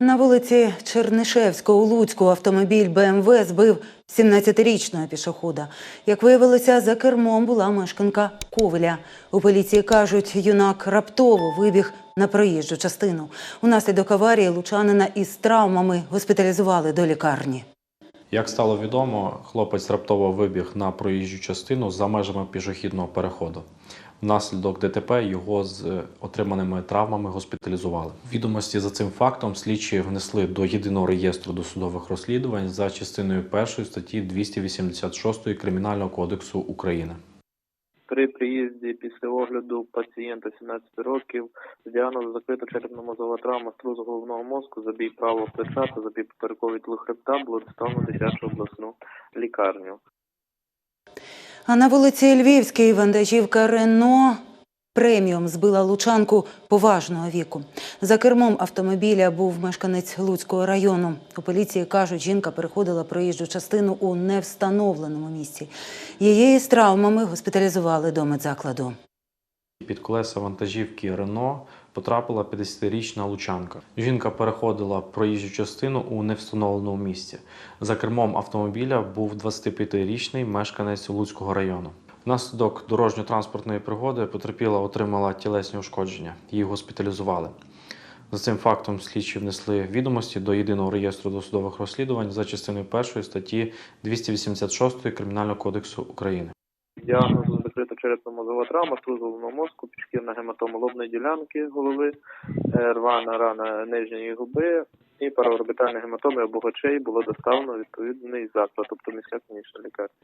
На вулиці Чернишевського у Луцьку автомобіль БМВ збив 17-річного пішохода. Як виявилося, за кермом була мешканка Ковеля. У поліції кажуть, юнак раптово вибіг на проїжджу частину. Унаслідок аварії лучанина із травмами госпіталізували до лікарні. Як стало відомо, хлопець раптово вибіг на проїжджу частину за межами пішохідного переходу. Внаслідок ДТП його з отриманими травмами госпіталізували. Відомості за цим фактом слідчі внесли до єдиного реєстру досудових розслідувань за частиною 1 статті 286 Кримінального кодексу України. При приїзді після огляду пацієнта 17 років з діагнозу закрита черепно-мозова травма струс головного мозку, забій правого плеча та забій поперекової тлу хребта було доставлено дитячу обласну лікарню. А на вулиці Львівській вантажівка Рено преміум збила лучанку поважного віку. За кермом автомобіля був мешканець Луцького району. У поліції кажуть, жінка переходила проїжджу частину у невстановленому місці. Її з травмами госпіталізували до медзакладу. Під колеса вантажівки Рено потрапила 50-річна лучанка. Жінка переходила проїжджу частину у невстановленому місці. За кермом автомобіля був 25-річний мешканець Луцького району. Внаслідок дорожньо-транспортної пригоди потерпіла отримала тілесні ушкодження. Її госпіталізували. За цим фактом слідчі внесли відомості до єдиного реєстру досудових розслідувань за частиною 1 статті 286 Кримінального кодексу України. Діагнозу закрита черепно-мозова травма головного мозку, підшкірна гематома лобної ділянки голови, е, рвана рана нижньої губи і параорбітальні гематоми обох очей було доставлено відповідний заклад, тобто міська клінічна лікарня.